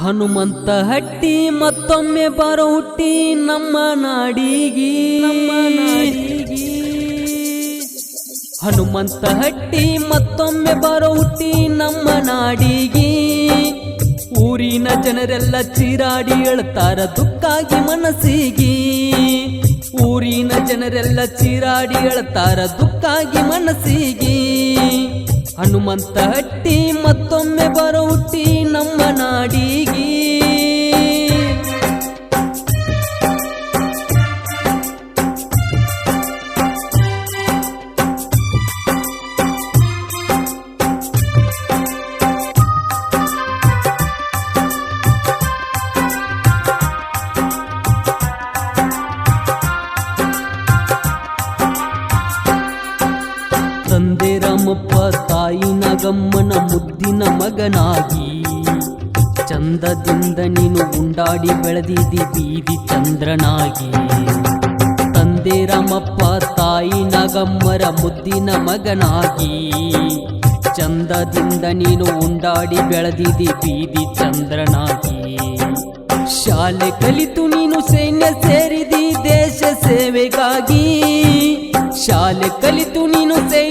ಹನುಮಂತ ಹಟ್ಟಿ ಮತ್ತೊಮ್ಮೆ ಬರೋ ಹುಟ್ಟಿ ನಮ್ಮ ನಾಡಿಗಿ ನಮ್ಮ ನಾಡಿಗಿ. ಹನುಮಂತ ಹಟ್ಟಿ ಮತ್ತೊಮ್ಮೆ ಬರೋ ಹುಟ್ಟಿ ನಮ್ಮ ನಾಡಿಗೆ. ಊರಿನ ಜನರೆಲ್ಲ ಚೀರಾಡಿ ಹೇಳ್ತಾರ ದುಃಖಾಗಿ ಮನಸ್ಸಿಗೆ. ಊರಿನ ಜನರೆಲ್ಲ ಚೀರಾಡಿ ಹೇಳ್ತಾರ ದುಃಖಾಗಿ ಮನಸ್ಸಿಗೆ. ಹನುಮಂತ ಹಟ್ಟಿ ಮತ್ತೊಮ್ಮೆ ಬರೋ ಹುಟ್ಟಿ ನಮ್ಮ ನಾಡಿಗಿ. ತಾಯಿ ಮುದ್ದಿನ ಮಗನಾಗಿ. ಚಂದದಿಂದ ನೀನು ಉಂಡಾಡಿ ಬೆಳೆದಿದಿ ಬೀದಿ ಚಂದ್ರನಾಗಿ. ತಂದೆ ರಾಮಪ್ಪ, ತಾಯಿ ನಾಗಮ್ಮರ ಮುದ್ದಿನ ಮಗನಾಗಿ. ಚಂದದಿಂದ ನೀನು ಉಂಡಾಡಿ ಬೆಳೆದಿದಿ ಬೀದಿ ಚಂದ್ರನಾಗಿ. ಶಾಲೆ ಕಲಿತು ನೀನು ಸೈನ್ಯ ಸೇರಿದಿ ದೇಶ ಸೇವೆಗಾಗಿ. ಶಾಲೆ ಕಲಿತು ನೀನು ಸೈನ್ಯ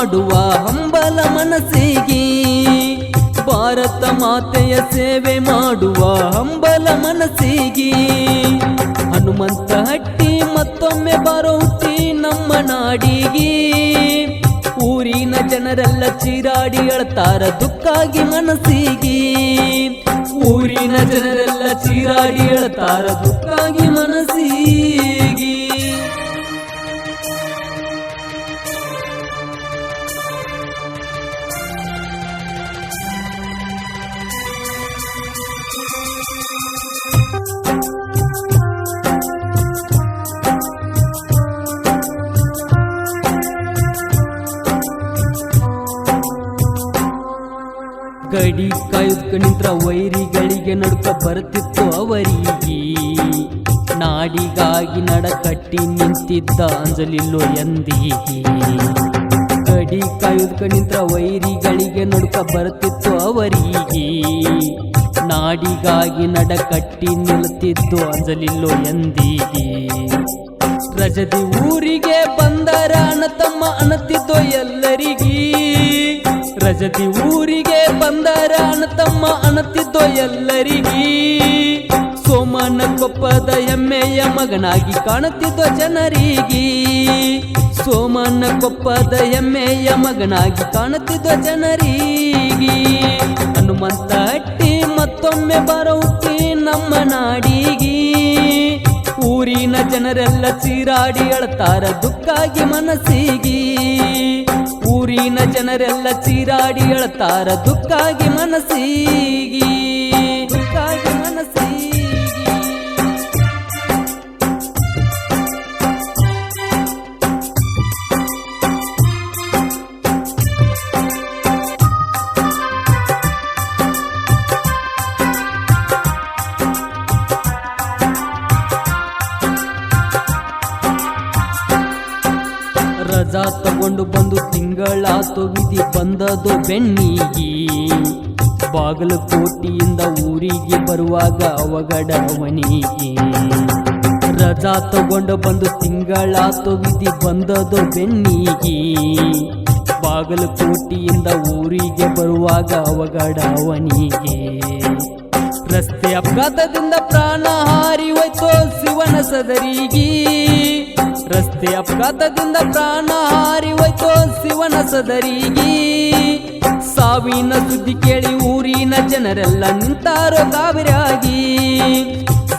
ಮಾಡುವ ಹಂಬಲ ಮನಸ್ಸಿಗೆ. ಭಾರತ ಮಾತೆಯ ಸೇವೆ ಮಾಡುವ ಹಂಬಲ ಮನಸ್ಸಿಗೆ. ಹನುಮಂತ ಹಟ್ಟಿ ಮತ್ತೊಮ್ಮೆ ಬರೋ ನಮ್ಮ ನಾಡಿಗೆ. ಊರಿನ ಜನರೆಲ್ಲ ಚಿರಾಡಿ ಅಳ್ತಾರ ದುಃಖಾಗಿ ಮನಸ್ಸಿಗೆ. ಊರಿನ ಜನರೆಲ್ಲ ಚಿರಾಡಿ ಅಳ್ತಾರ ದುಃಖಾಗಿ ಮನಸ್ಸಿಗೆ. ಗಡಿ ಕಾಯುತ್ತ ನಿಂತ್ರ ವೈರಿಗಳಿಗೆ ನಡುಕ ಬರ್ತಿತ್ತು ಅವರಿಗೆ. ನಾಡಿಗಾಗಿ ನಡಕಟ್ಟಿ ನಿಂತಿದ್ದ ಅಂಜಲಿಲ್ಲೋ ಎಂದಿಗೆ. ಕಡಿ ಕಾಯುತ್ತ ನಿಂತ್ರ ವೈರಿಗಳಿಗೆ ನಡುಕ ಬರ್ತಿತ್ತು ಅವರಿಗೆ. ನಾಡಿಗಾಗಿ ನಡಕಟ್ಟಿ ನಿಲ್ತಿದ್ದು ಅಂಜಲಿಲ್ಲೋ ಎಂದಿಗೆ. ರಜದಿ ಊರಿಗೆ ಬಂದರ ತಮ್ಮ ಅಣತಿದ್ದೋ ಎಲ್ಲರಿಗೀ. ರಜತಿ ಊರಿಗೆ ಬಂದರ ತಮ್ಮ ಅಣತಿದ್ದೋ ಎಲ್ಲರಿಗಿ. ಸೋಮನ ಕೊಪ್ಪದ ಎಮ್ಮೆಯ ಮಗನಾಗಿ ಕಾಣುತ್ತಿದ್ದೋ ಜನರಿಗಿ. ಸೋಮನ ಕೊಪ್ಪದ ಎಮ್ಮೆಯ ಮಗನಾಗಿ ಕಾಣುತ್ತಿದ್ದೋ ಜನರಿಗಿ. ಹನುಮಂತ ಅಟ್ಟಿ ಮತ್ತೊಮ್ಮೆ ಬರೋಕ್ಕೆ ನಮ್ಮ ನಾಡಿಗಿ. ಊರಿನ ಜನರೆಲ್ಲ ಚೀರಾಡಿ ಅಳ್ತಾರ ದುಃಖಾಗಿ ಮನಸ್ಸಿಗೆ. ಊರಿನ ಜನರೆಲ್ಲ ಚೀರಾಡಿ ಅಳತಾರ. ದುಃಖಾಗಿ ಮನಸ್ಸಿಗೆ ದುಃಖಾಗಿ ಮನಸ್ಸಿಗೆ. ರಜಾ ತಗೊಂಡು ಬಂದು ತಿಂಗಳಾತು ವಿಧಿ ಬಂದದು ಬೆನ್ನಿಗಿ. ಬಾಗಲು ಕೋಟಿಯಿಂದ ಊರಿಗೆ ಬರುವಾಗ ಅವಗಡ ಅವನಿಗೆ. ರಜಾ ತಗೊಂಡು ಬಂದು ತಿಂಗಳಾತು ವಿಧಿ ಬಂದದು ಬೆನ್ನಿಗಿ. ಬಾಗಲು ಕೋಟಿಯಿಂದ ಊರಿಗೆ ಬರುವಾಗ ಅವಗಡ ಅವನಿಗೆ. ರಸ್ತೆ ಅಪಘಾತದಿಂದ ಪ್ರಾಣ ಹಾರಿ ಹೋಯ್ತೋ ಶಿವನ ಸದರಿಗೆ. ರಸ್ತೆ ಅಪಘಾತದಿಂದ ಪ್ರಾಣ ಹಾರಿ ಹೋಯ್ತು ಶಿವನ ಸದರಿಗೆ. ಸಾವಿನ ಸುದ್ದಿ ಕೇಳಿ ಊರಿನ ಜನರೆಲ್ಲ ನಿಂತಾರೋ ಗಾಬರಿಯಾಗಿ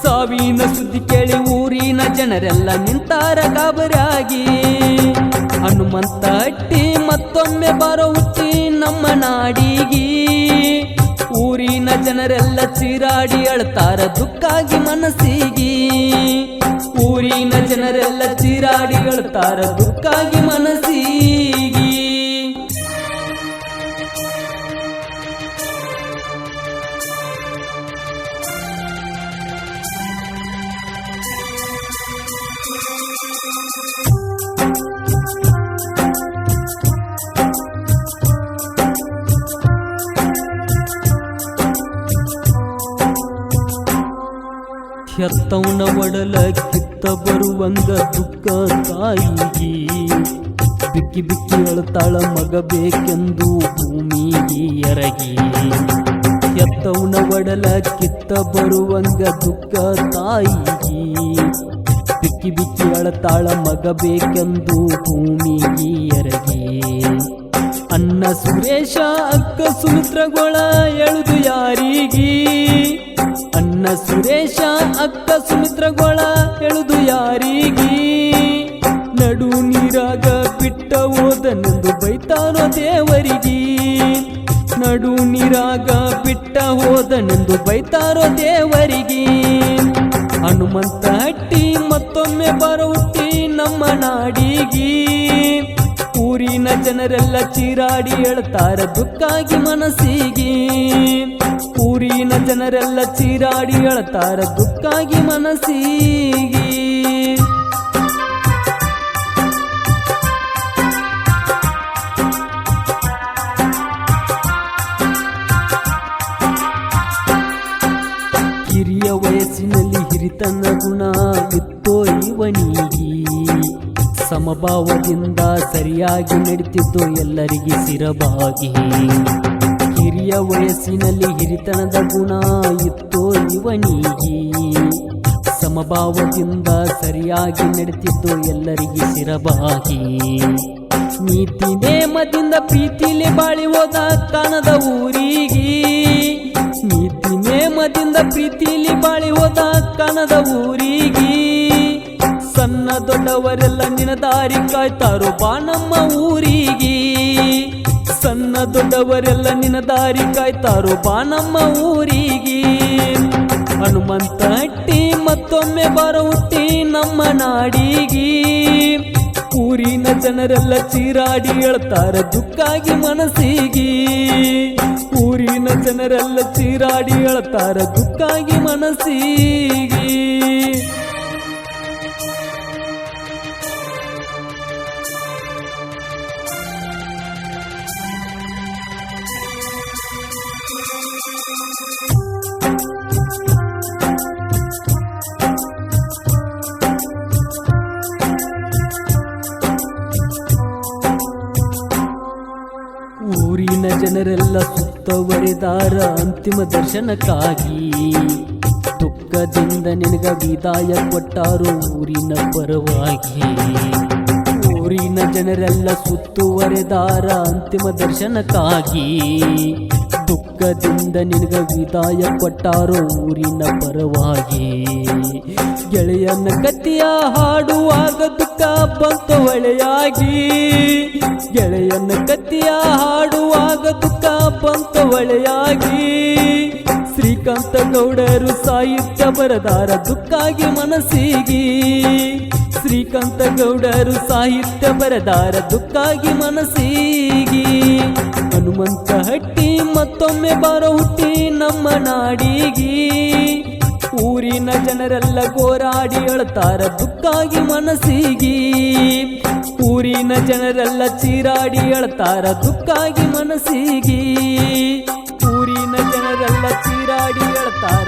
ಸಾವಿನ ಸುದ್ದಿ ಕೇಳಿ ಊರಿನ ಜನರೆಲ್ಲ ನಿಂತಾರ ಗಾಬರಿಯಾಗಿ ಹನುಮಂತ ಹಟ್ಟಿ ಮತ್ತೊಮ್ಮೆ ಬರೋ ಹುಟ್ಟಿ ನಮ್ಮ ನಾಡಿಗೆ. ಊರಿನ ಜನರೆಲ್ಲ ಚೀರಾಡಿ ಅಳ್ತಾರ ದುಃಖಾಗಿ ಮನಸ್ಸಿಗಿ. ಊರಿನ ಜನರೆಲ್ಲ ಚೀರಾಡಿ ಅಳ್ತಾರ ದುಃಖಾಗಿ ಮನಸ್ಸಿಗಿ ಬರುವಂಗ ದುಃಖ ತಾಯಿಗಿ. ಬಿಕ್ಕಿ ಬಿಕ್ಕಿ ಅಳತಾಳ ಮಗ ಬೇಕೆಂದು ಭೂಮಿಗೆ ಎರಗಿ. ಎತ್ತವನ ಒಡಲ ಕಿತ್ತ ಬರುವಂಗ ದುಃಖ ತಾಯಿಗಿ. ಬಿಕ್ಕಿ ಬಿಕ್ಕಿ ಅಳತಾಳ ಮಗ ಬೇಕೆಂದು ಭೂಮಿಗೆ ಎರಗಿ. ಅನ್ನ ಸುರೇಶ ಅಕ್ಕ ಸುಮಿತ್ರಗೊಳ ಎಳೆದು ಯಾರಿಗಿ? ಅನ್ನ ಸುರೇಶ ಅಕ್ಕ ಸುಮಿತ್ರಗೊಳ ಹೇಳುದು ಯಾರಿಗಿ? ನಡು ನೀರಾಗ ಬಿಟ್ಟ ಹೋದನೆಂದು ಬೈತಾನೋ ದೇವರಿಗಿ. ನಡು ನೀರಾಗ ಬಿಟ್ಟ ಹೋದನೆಂದು ಬೈತಾರೋ ದೇವರಿಗಿ. ಹನುಮಂತ ಹಟ್ಟಿ ಮತ್ತೊಮ್ಮೆ ಬರುತ್ತಿ ನಮ್ಮ ನಾಡಿಗಿ. ಊರಿನ ಜನರೆಲ್ಲ ಚೀರಾಡಿ ಹೇಳ್ತಾರ ದುಃಖಾಗಿ ಮನಸ್ಸಿಗೆ. ಊರಿನ ಜನರೆಲ್ಲ ಚೀರಾಡಿ ಅಳತಾರ ದುಃಖಾಗಿ ಮನಸ್ಸಿಗೆ. ಕಿರಿಯ ವಯಸ್ಸಿನಲ್ಲಿ ಹಿರಿತನ ಗುಣ ಇತ್ತೋ ಇವನಿಗೆ. ಸಮಭಾವದಿಂದ ಸರಿಯಾಗಿ ನಡೆದಿದ್ದು ಎಲ್ಲರಿಗೆ ಸಿರಬಾಗಿ ವಯಸ್ಸಿನಲ್ಲಿ ಹಿರಿತನದ ಗುಣ ಇತ್ತೋ ಇವನಿಗೆ. ಸಮಭಾವದಿಂದ ಸರಿಯಾಗಿ ನಡೆಸಿದ್ದು ಎಲ್ಲರಿಗೆ ಸಿರಬಾಗಿ ನೀತಿ ನೇಮದಿಂದ ಪ್ರೀತಿಲಿ ಬಾಳಿ ಹೋದ ಕಾಣದ ಊರಿಗೆ. ನೀತಿ ನೇಮದಿಂದ ಪ್ರೀತಿಲಿ ಬಾಳಿ ಹೋದ ಕಾಣದ ಊರಿಗೆ. ಸಣ್ಣ ದೊಡ್ಡವರೆಲ್ಲ ನಿನ ದಾರಿ ಕಾಯ್ತಾರೋ ಬಾ ನಮ್ಮ ಊರಿಗೆ. ಸಣ್ಣ ದೊಡ್ಡವರೆಲ್ಲ ನಿನ್ನ ದಾರಿ ಕಾಯ್ತಾರೋ ಬಾ ನಮ್ಮ ಊರಿಗೆ. ಹನುಮಂತ ಹಟ್ಟಿ ಮತ್ತೊಮ್ಮೆ ಬರ ಹುಟ್ಟಿ ನಮ್ಮ ನಾಡಿಗೆ. ಊರಿನ ಜನರೆಲ್ಲ ಚೀರಾಡಿ ಹೇಳ್ತಾರ ದುಃಖಾಗಿ ಮನಸ್ಸಿಗೆ. ಊರಿನ ಜನರೆಲ್ಲ ಚೀರಾಡಿ ಹೇಳ್ತಾರ ದುಃಖಾಗಿ ಮನಸ್ಸಿಗೆ. ಜನರೆಲ್ಲ ಸುತ್ತವರಿದಾರ ಅಂತಿಮ ದರ್ಶನಕ್ಕಾಗಿ. ದುಃಖದಿಂದ ನಿನಗ ವಿದಾಯ ಕೊಟ್ಟಾರು ಊರಿನ ಪರವಾಗಿ. ಊರಿನ ಜನರೆಲ್ಲ ಸುತ್ತುವರೆದಾರ ಅಂತಿಮ ದರ್ಶನಕ್ಕಾಗಿ. ದುಃಖದಿಂದ ನಿನಗ ವಿದಾಯ ಕೊಟ್ಟಾರೋ ಊರಿನ ಪರವಾಗಿ? ಗೆಳೆಯನ ಕತ್ತಿಯ ಹಾಡುವಾಗ ದುಃಖ ಬಂತು ಒಳೆಯಾಗಿ ಗೆಳೆಯನ ಕತ್ತಿಯ ಹಾಡುವಾಗ ದುಃಖ ಬಂತು ಒಳೆಯಾಗಿ ಶ್ರೀಕಾಂತ ಗೌಡರು ಸಾಹಿತ್ಯ ಬರದಾರ ದುಃಖಾಗಿ ಮನಸ್ಸಿಗೆ. ಶ್ರೀಕಾಂತ ಗೌಡರು ಸಾಹಿತ್ಯ ಬರದಾರ ದುಃಖಾಗಿ ಮನಸ್ಸಿಗೆ. ಹನುಮಂತ ಹಟ್ಟಿ ಮತ್ತೊಮ್ಮೆ ಬಾರ ಹುಟ್ಟಿ ನಮ್ಮ ನಾಡಿಗಿ. ಊರಿನ ಜನರೆಲ್ಲ ಗೋರಾಡಿ ಅಳ್ತಾರ ದುಃಖಾಗಿ ಮನಸ್ಸಿಗಿ. ಊರಿನ ಜನರೆಲ್ಲ ಚೀರಾಡಿ ಅಳ್ತಾರ ದುಃಖಾಗಿ ಮನಸ್ಸಿಗಿ. ಊರಿನ ಜನರೆಲ್ಲ ಚೀರಾಡಿ ಅಳ್ತಾರ